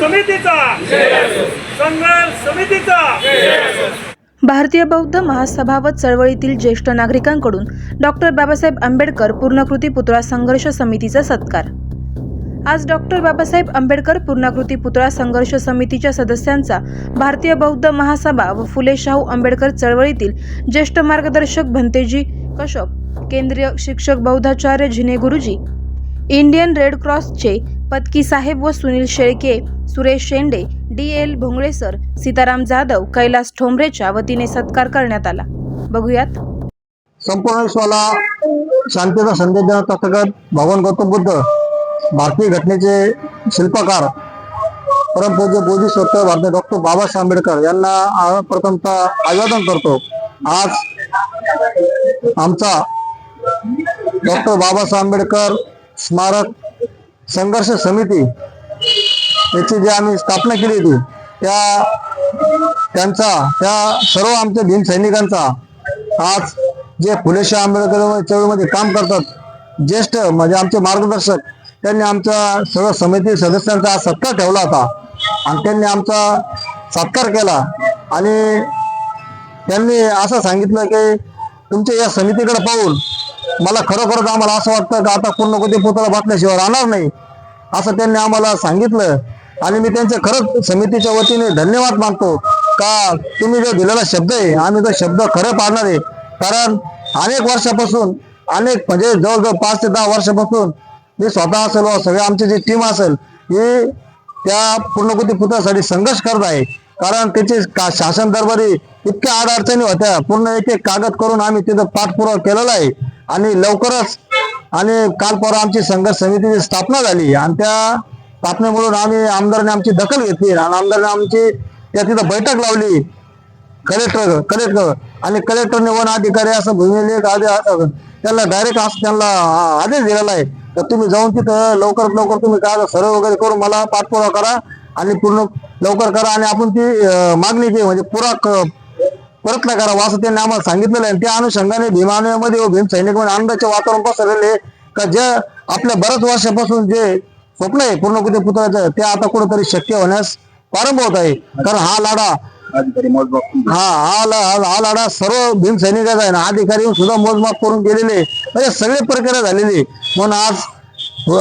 समितीचा. संघर्ष समितीचा. भारतीय बौद्ध महासभा व चळवळीतील ज्येष्ठ नागरिकांकडून डॉक्टर बाबासाहेब आंबेडकर पूर्णकृती पुतळा संघर्ष समितीचा सत्कार. आज डॉक्टर बाबासाहेब आंबेडकर पूर्णाकृती पुतळा संघर्ष समितीच्या सदस्यांचा भारतीय बौद्ध महासभा व फुले शाहू आंबेडकर चळवळीतील ज्येष्ठ मार्गदर्शक भंतेजी कश्यप केंद्रीय शिक्षक बौद्धाचार्य झिने गुरुजी इंडियन रेड क्रॉसचे पत्की साहेब व Sunil Shelke Suresh Shende D L Bhongale sir Sitaram Jadhav Kailas ठोंबरेच्या वतीने सत्कार करण्यात आला. बघूयात. संपूर्ण विश्वाला शांतीचा संदेश देण्यात तथागत भगवान गौतम बुद्ध भारतीय घटनेचे शिल्पकार परमपूज्य स्वतः भारतीय डॉक्टर बाबासाहेब आंबेडकर यांना प्रथमतः अभिवादन करतो. आज आमचा डॉक्टर बाबासाहेब आंबेडकर स्मारक संघर्ष समिती याची जी आम्ही स्थापना केली होती त्या त्यांचा त्या सर्व आमच्या भीम सैनिकांचा आज जे फुलेशा आंबेडकर चळवळीमध्ये काम करतात ज्येष्ठ म्हणजे आमचे मार्गदर्शक त्यांनी आमच्या सर्व समिती सदस्यांचा आज सत्कार ठेवला होता. आणि त्यांनी आमचा सत्कार केला. आणि त्यांनी असं सांगितलं की तुमच्या या समितीकडे पाहून मला खरोखरच आम्हाला असं वाटतं की आता पूर्ण कोणते पुतळा बाटल्याशिवाय राहणार नाही. असं त्यांनी आम्हाला सांगितलं. आणि मी त्यांचे खरंच समितीच्या वतीने धन्यवाद मानतो का तुम्ही जो दिलेला शब्द आहे आम्ही तो शब्द खरं पाळणार आहे. कारण अनेक वर्षापासून अनेक म्हणजे जवळजवळ पाच ते दहा वर्षापासून मी स्वतः असेल व सगळे आमची जी टीम असेल ही त्या पूर्णकृती पुत्रासाठी संघर्ष करत आहे. कारण त्याची का शासन दरबारी इतक्या अडचणी होत्या. पूर्ण एक एक कागद करून आम्ही तिथं पाठपुरावा केलेला आहे. आणि लवकरच आणि काल परवा आमची संघर्ष समितीची स्थापना झाली. आणि त्या स्थापनेमधून आम्ही आमदाराने आमची दखल घेतली. आणि आमदाराने आमची त्या तिथं बैठक लावली. कलेक्टर कलेक्टर आणि कलेक्टरने वन अधिकारी असं भूमिलेख आधी त्यांना डायरेक्ट असं त्यांना आदेश दिलेला आहे. तर तुम्ही जाऊन तिथं लवकरात लवकर तुम्ही काय सर्व वगैरे करून मला पाठपुरावा करा आणि पूर्ण लवकर करा आणि आपण ती मागणी जी म्हणजे पुरा क- परत नाही करावं असं त्यांनी आम्हाला सांगितलेलं आहे. आणि त्या अनुषंगाने भीमानमध्ये व भीम म्हणजे आनंदाचे वातावरण पसरलेले आहे. का जे आपल्या बऱ्याच वर्षापासून जे स्वप्न आहे पूर्णकृती पुतळ्याचं? ते आता कुठेतरी शक्य होण्यास प्रारंभ होत आहे. कारण हा लाडा हा हा ला- हा हा लाडा सर्व भीम सैनिकाचा आहे ना. अधिकारी सुद्धा मोजमाप करून गेलेले म्हणजे सगळे प्रक्रिया झालेली म्हणून आज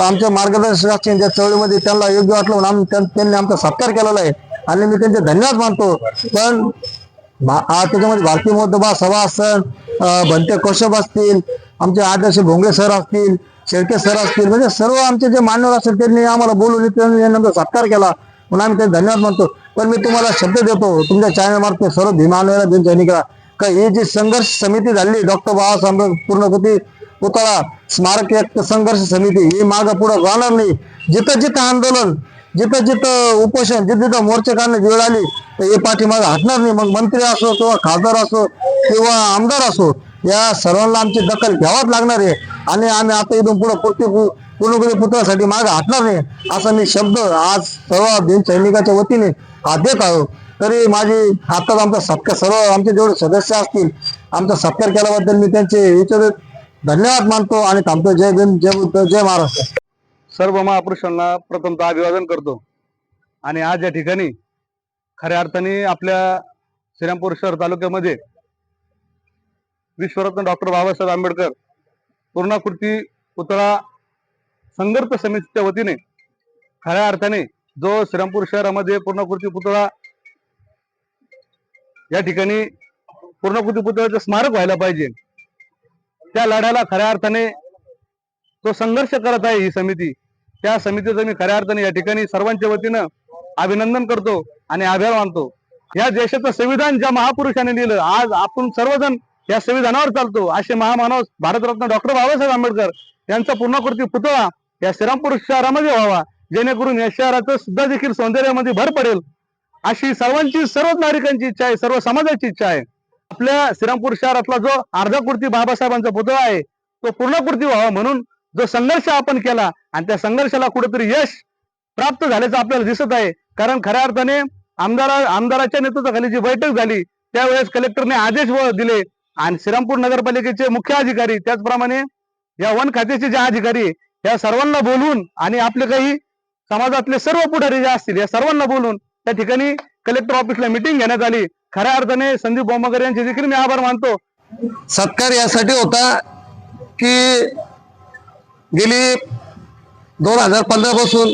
आमच्या मार्गदर्शकाच्या ज्या चळवळीमध्ये त्यांना योग्य वाटलं म्हणून आम्ही त्यां- त्यांनी आमचा सत्कार केलेला आहे. आणि मी त्यांचे धन्यवाद मानतो. पण भा- आ- त्याच्यामध्ये भारतीय बौद्ध सभा असेल अं, भंते कौशप असतील आमचे आदर्श भोंगळे सर असतील शेळके सर असतील म्हणजे सर्व आमचे जे मान्यवर असतील त्यांनी आम्हाला बोलवले त्यांनी सत्कार केला. म्हणून आम्ही त्यांना धन्यवाद म्हणतो. पण मी तुम्हाला शब्द देतो तुमच्या चॅनल मार्फत सर्व भीमानवेला भीम सैनिकला का ही जी संघर्ष समिती झाली डॉक्टर बाबासाहेब पूर्णकृती पुतळा स्मारक एक संघर्ष समिती ही मागं पुढं जाणार नाही. जिथं जिथं आंदोलन जिथं जिथं उपोषण जिथं जिथं मोर्चे काढण्याची वेळ आली तर हे पाठीमागे हटणार नाही. मग मंत्री असो किंवा खासदार असो किंवा आमदार असो या सर्वांना आमची दखल घ्यावाच लागणार आहे. आणि आम्ही आता इथून पुढे पूर्ती पूर्णकृती पुत्रासाठी मागे हटणार नाही असा मी शब्द आज सर्व दिन सैनिकाच्या वतीने हा देत आहो तरी माझी आताच आमचा सत्कार सर्व आमचे जेवढे सदस्य असतील आमचा सत्कार केल्याबद्दल मी त्यांचे विचार धन्यवाद मानतो आणि थांबतो. जय भीम जय बुद्ध जय महाराष्ट्र. सर्व महापुरुषांना प्रथमतः अभिवादन करतो. आणि आज या ठिकाणी खऱ्या अर्थाने आपल्या श्रीरामपूर शहर तालुक्यामध्ये विश्वरत्न डॉक्टर बाबासाहेब आंबेडकर पूर्णाकृती पुतळा संघर्ष समितीच्या वतीने खऱ्या अर्थाने जो श्रीरामपूर शहरामध्ये पूर्णाकृती पुतळा या ठिकाणी पूर्णाकृती पुतळ्याचं स्मारक व्हायला पाहिजे त्या लढ्याला खऱ्या अर्थाने तो संघर्ष करत आहे ही समिती त्या समितीचं मी खऱ्या अर्थाने या ठिकाणी सर्वांच्या वतीनं अभिनंदन करतो आणि आभार मानतो. या देशाचं संविधान ज्या महापुरुषाने लिहिलं आज आपण सर्वजण या संविधानावर चालतो. असे महामानव भारतरत्न डॉक्टर बाबासाहेब आंबेडकर यांचा पूर्णाकृती पुतळा या श्रीरामपूर शहरामध्ये व्हावा. जेणेकरून या शहराचं सुद्धा देखील सौंदर्यामध्ये भर पडेल. अशी सर्वांची सर्व नागरिकांची इच्छा आहे सर्व समाजाची इच्छा आहे. आपल्या श्रीरामपूर शहरातला जो अर्धाकृती बाबासाहेबांचा पुतळा आहे तो पूर्णकृती व्हावा म्हणून जो संघर्ष आपण केला आणि त्या संघर्षाला कुठेतरी यश प्राप्त झाल्याचं आपल्याला दिसत आहे. कारण खऱ्या अर्थाने आमदारा आमदाराच्या नेतृत्वाखाली जी बैठक झाली त्यावेळेस कलेक्टरने आदेश दिले आणि श्रीरामपूर नगरपालिकेचे मुख्य अधिकारी त्याचप्रमाणे या वन खात्याचे जे अधिकारी या सर्वांना बोलवून आणि आपले काही समाजातले सर्व पुढारी जे असतील या सर्वांना बोलून त्या ठिकाणी कलेक्टर ऑफिसला मिटिंग घेण्यात आली. खऱ्या अर्थाने संदीप बोंबागर यांचे देखील मी आभार मानतो. सत्कार यासाठी होता की गेली दोन हजार पंधरा पासून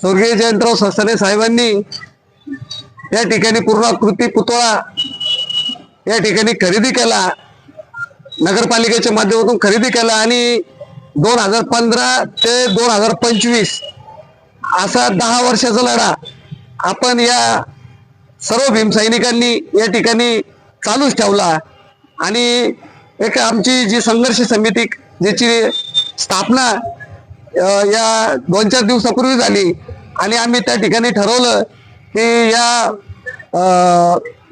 स्वर्गीय जयंतराव सस्ताने साहेबांनी या ठिकाणी पूर्णाकृती पुतळा या ठिकाणी खरेदी केला. नगरपालिकेच्या माध्यमातून खरेदी केला आणि दोन हजार पंधरा ते दोन हजार पंचवीस असा दहा वर्षाचा लढा आपण या सर्व भीमसैनिकांनी या ठिकाणी चालूच ठेवला. आणि एक आमची जी संघर्ष समिती ज्याची स्थापना या दोन चार दिवसापूर्वी झाली आणि आम्ही त्या ठिकाणी ठरवलं की या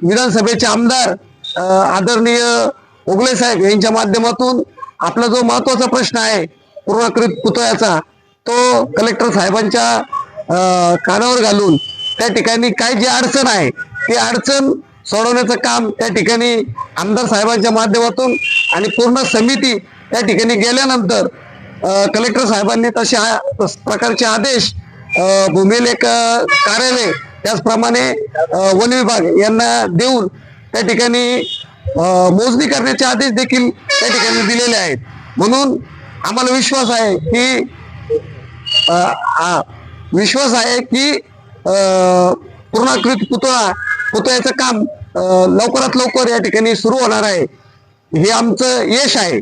विधानसभेचे आमदार आदरणीय ओगले साहेब यांच्या माध्यमातून आपला जो महत्त्वाचा प्रश्न आहे पूर्णकृत पुतळ्याचा तो कलेक्टर साहेबांच्या कानावर घालून त्या ठिकाणी काय जी अडचण आहे ती अडचण सोडवण्याचं काम त्या ठिकाणी आमदार साहेबांच्या माध्यमातून आणि पूर्ण समिती त्या ठिकाणी गेल्यानंतर कलेक्टर साहेबांनी तसे तस- प्रकारचे आदेश भूमिलेख कार्यालय त्याचप्रमाणे वन विभाग यांना देऊन त्या ठिकाणी मोजणी करण्याचे आदेश देखील त्या ठिकाणी दिलेले आहेत. म्हणून आम्हाला विश्वास आहे की आ, विश्वास आहे की पूर्णाकृत पुतळा पुतळ्याचं काम लवकरात लवकर या ठिकाणी सुरू होणार आहे. हे आमचं यश आहे.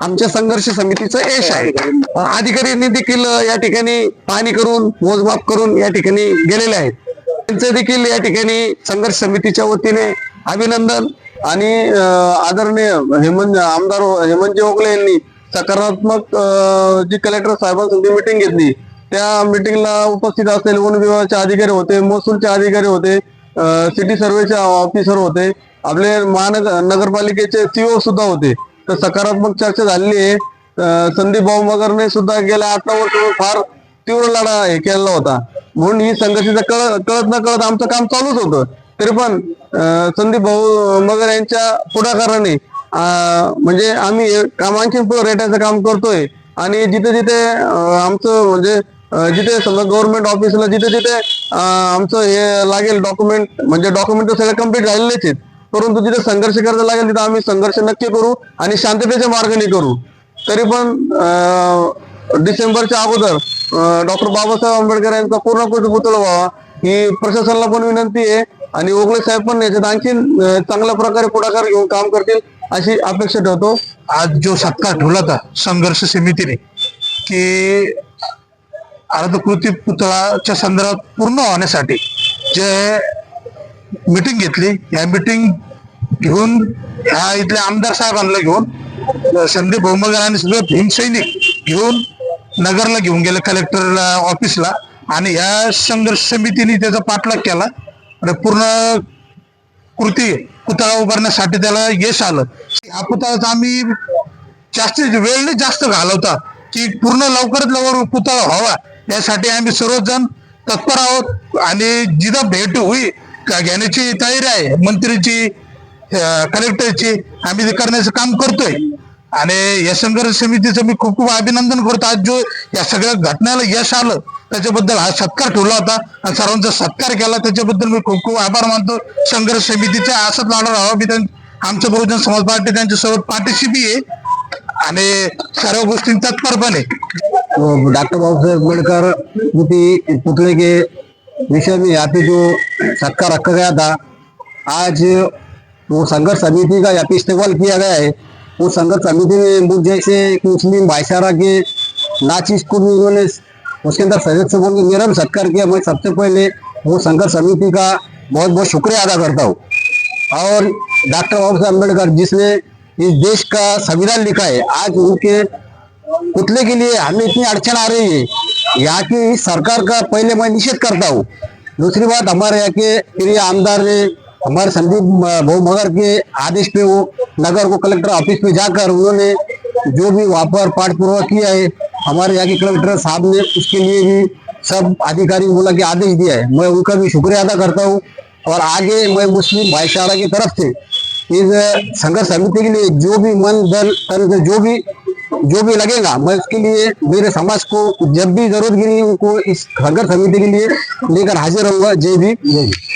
आमच्या संघर्ष समितीचं यश आहे. अधिकाऱ्यांनी देखील या ठिकाणी पाहणी करून मोजमाप करून या ठिकाणी गेलेले आहेत. त्यांचं देखील या ठिकाणी संघर्ष समितीच्या वतीने अभिनंदन आणि आदरणीय हेमंत आमदार हेमंतजी ओगले यांनी सकारात्मक जी कलेक्टर साहेबांसोबत मिटिंग घेतली त्या मिटिंगला उपस्थित असलेले वन विभागाचे अधिकारी होते महसूलचे अधिकारी होते सिटी सर्वेचे ऑफिसर होते आपले महानगर नगरपालिकेचे सीओ सुद्धा होते. तर सकारात्मक चर्चा झालेली आहे. संदीप भाऊ मगरने सुद्धा गेल्या आठ नऊ वर्ष फार तीव्र लढा हे केलेला होता. म्हणून ही संघर्षाचं कळत कळत न कळत आमचं काम चालूच होतं. तरी पण संदीप भाऊ मगर यांच्या पुढाकाराने म्हणजे आम्ही कामांची काम आणखी पुढे रेटायचं काम करतोय. आणि जिथे जिथे आमचं म्हणजे जिथे समजा गव्हर्नमेंट ऑफिसला जिथे जिथे आमचं हे लागेल डॉक्युमेंट म्हणजे डॉक्युमेंट सगळे कंप्लीट झालेलेच आहेत. परंतु जिथे संघर्ष करायला लागेल तिथे आम्ही संघर्ष नक्की करू आणि शांततेच्या मार्गाने करू. तरी पण डिसेंबरच्या अगोदर डॉक्टर बाबासाहेब आंबेडकर यांचा पूर्ण पुतळा व्हावा ही प्रशासनाला पण विनंती आहे. आणि ओगले साहेब पण याच्यात आणखी चांगल्या प्रकारे पुढाकार घेऊन काम करतील अशी अपेक्षा ठेवतो. आज जो सत्कार ठेवला होता संघर्ष समितीने की अर्धकृती पुतळाच्या संदर्भात पूर्ण होण्यासाठी जे मीटिंग घेतली या मीटिंग घेऊन ह्या इथल्या आमदार साहेबांना घेऊन संदीप भौमगर आणि सगळे भीमसैनिक घेऊन नगरला घेऊन गेले कलेक्टर ऑफिसला आणि या संघर्ष समितीने त्याचा पाठलाग केला. आणि पूर्ण कृती पुतळा उभारण्यासाठी त्याला यश आलं. हा पुतळाचा आम्ही जास्तीत वेळ नाही जास्त घालवता की पूर्ण लवकरात लवकर पुतळा व्हावा. यासाठी आम्ही सर्वजण तत्पर आहोत आणि जिथं भेट होई का घेण्याची तयारी आहे. मंत्रीची कलेक्टरची आम्ही ते करण्याचं काम करतोय. आणि या संघर्ष समितीचं मी खूप खूप अभिनंदन करतो. आज जो या सगळ्या घटनेला यश आलं त्याच्याबद्दल हा सत्कार ठेवला होता आणि सर्वांचा सत्कार केला. त्याच्याबद्दल मी खूप खूप आभार मानतो. संघर्ष समितीचा असंच लढा राहावा मी त्यां- आमचं बहुजन समाज पार्टी त्यांच्यासोबत पाठीशी आहे. आणि सर्व गोष्टी तत्परपणे. डॉक्टर बाबासाहेब साहेब अम्बेडकर स्मृति पुतले के विषय में यहाँ पे जो सत्कार रखा गया था आज वो संघर्ष समिति का यहाँ पे इस्तेमाल किया गया है. वो संघर्ष समिति में मुझ जैसे मुस्लिम भाईचारा के नाचिस को भी उन्होंने उसके अंदर सदस्य बोल के मेरा भी सत्कार किया। मैं सबसे पहले वो संघर्ष समिति का बहुत बहुत शुक्रिया अदा करता हूँ। और डॉक्टर बाबा साहेब अंबेडकर जिसने इस देश का संविधान लिखा है, आज उनके पुतले के लिए हमें इतनी अड़चन आ रही है। यहाँ की सरकार का पहले मैं निषेध करता हूँ। दूसरी बात हमारे यहाँ के प्रिय आमदार ने हमारे संदीप भाऊ मगर के आदेश पे वो नगर को कलेक्टर ऑफ़िस में जाकर उन्होंने जो भी वहाँ पर पाठ पूर्वक किया है, हमारे यहाँ के कलेक्टर साहब ने उसके लिए भी सब अधिकारी बोला के आदेश दिया है। मैं उनका भी शुक्रिया अदा करता हूँ। और आगे मैं मुस्लिम भाईचारा की तरफ़ से इस संघर्ष समिति के लिए जो भी मन, दल, तन जो भी जो भी लगेगा, मैं उसके लिए, मेरे समाज को जब भी ज़रूरत गिरी उनको इस संघर्ष समिति के लिए लेकर हाजिर रहूँगा। जय भी जय भी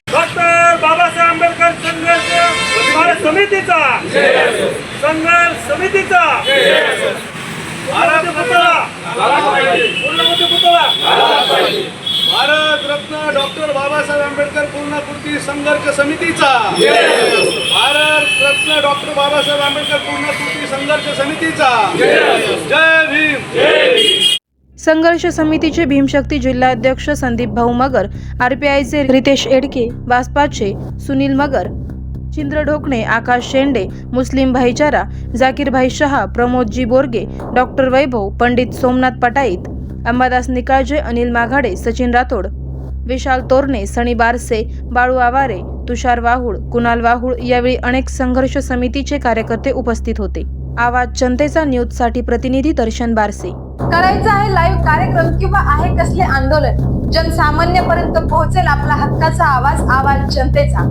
समितीचा. संघर्ष समितीचा. भारत पुतळा. पुतळा. भारत रत्न डॉक्टर बाबासाहेब आंबेडकर पूर्णकृती संघर्ष समितीचा. भारत रत्न डॉक्टर बाबासाहेब आंबेडकर पूर्णकृती संघर्ष समितीचा. जय भीम. संघर्ष समितीचे भीमशक्ती जिल्हाध्यक्ष संदीप भाऊ मगर आरपीआयचे रितेश एडके बासपाचे सुनील मगर चिंद्र ढोकणे आकाश शेंडे मुस्लिम भाईचारा झाकीरभाई शहा प्रमोदजी बोरगे डॉक्टर वैभव पंडित सोमनाथ पटाईत अंबादास निकाळजे अनिल माघाडे सचिन राठोड विशाल तोरणे सनी बारसे बाळू आवारे तुषार वाहुळ कुणाल वाहुळ यावेळी अनेक संघर्ष समितीचे कार्यकर्ते उपस्थित होते. आवाज जनतेचा न्यूजसाठी प्रतिनिधी दर्शन बारसे. करायचं आहे लाईव्ह कार्यक्रम किंवा आहे कसले आंदोलन? जनसामान्यपर्यंत पोहोचेल आपला हक्काचा आवाज आवाज जनतेचा.